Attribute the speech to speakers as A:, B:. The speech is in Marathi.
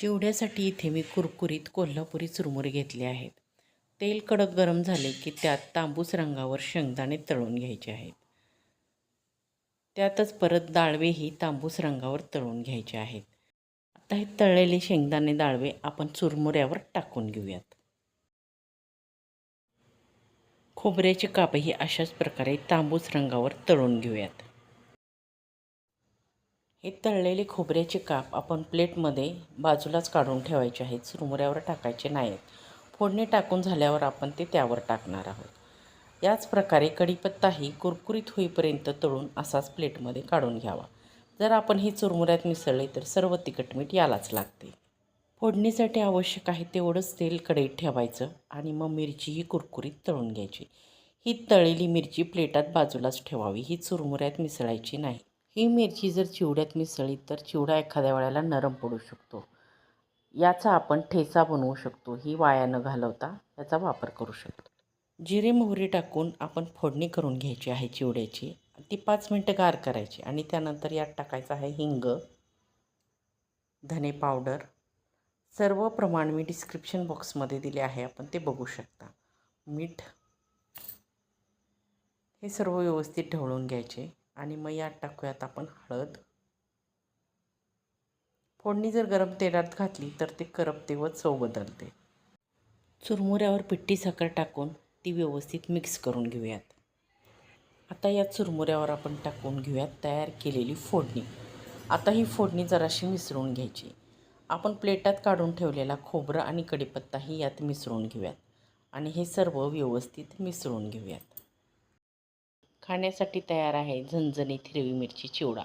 A: चिवड्यासाठी इथे मी कुरकुरीत कोल्हापुरी चुरमुरे घेतले आहेत. तेल कडक गरम झाले की त्यात तांबूस रंगावर शेंगदाणे तळून घ्यायचे आहेत. त्यातच परत दाळवेही तांबूस रंगावर तळून घ्यायचे आहेत. आता हे तळलेले शेंगदाणे दाळवे आपण चुरमुऱ्यावर टाकून घेऊयात. खोबऱ्याचे कापही अशाच प्रकारे तांबूस रंगावर तळून घेऊयात. हे तळलेले खोबऱ्याचे काप आपण प्लेटमध्ये बाजूलाच काढून ठेवायचे आहेत. चुरमुऱ्यावर टाकायचे नाहीत. फोडणी टाकून झाल्यावर आपण ते त्यावर टाकणार आहोत. याच प्रकारे कढीपत्ताही कुरकुरीत होईपर्यंत तळून असाच प्लेटमध्ये काढून घ्यावा. जर आपण हे चुरमुऱ्यात मिसळले तर सर्व तिखट मीठ यालाच लागते. फोडणीसाठी आवश्यक आहे तेवढंच तेल कढईत ठेवायचं आणि मग मिरचीही कुरकुरीत तळून घ्यायची. ही तळलेली मिरची प्लेटात बाजूलाच ठेवावी. ही चुरमुऱ्यात मिसळायची नाही. ही मिरची जर चिवड्यात मिसळली तर चिवडा एखाद्या वेळेला नरम पडू शकतो. याचा आपण ठेचा बनवू शकतो. ही वाया न घालवता याचा वापर करू शकतो. जिरे मोहरी टाकून आपण फोडणी करून घ्यायची आहे चिवड्याची. ती पाच मिनटं गार करायची आणि त्यानंतर यात टाकायचं आहे हिंग धने पावडर. सर्व प्रमाण मी डिस्क्रिप्शन बॉक्समध्ये दिले आहे. आपण ते बघू शकता. मीठ हे सर्व व्यवस्थित ढवळून घ्यायचे. आणि मग यात टाकूयात आपण हळद. फोडणी जर गरम तेलात घातली तर ते करपते व चव बदलते. चुरमुऱ्यावर पिठी साखर टाकून ती व्यवस्थित मिक्स करून घेऊयात. आता या चुरमुऱ्यावर आपण टाकून घेऊयात तयार केलेली फोडणी. आता ही फोडणी जराशी मिसळून घ्यायची. आपण प्लेटात काढून ठेवलेला खोबरं आणि कढीपत्ताही यात मिसळून घेऊयात. आणि हे सर्व व्यवस्थित मिसळून घेऊयात. खाण्यासाठी तयार आहे झणझणीत हिरवी मिरची चिवडा.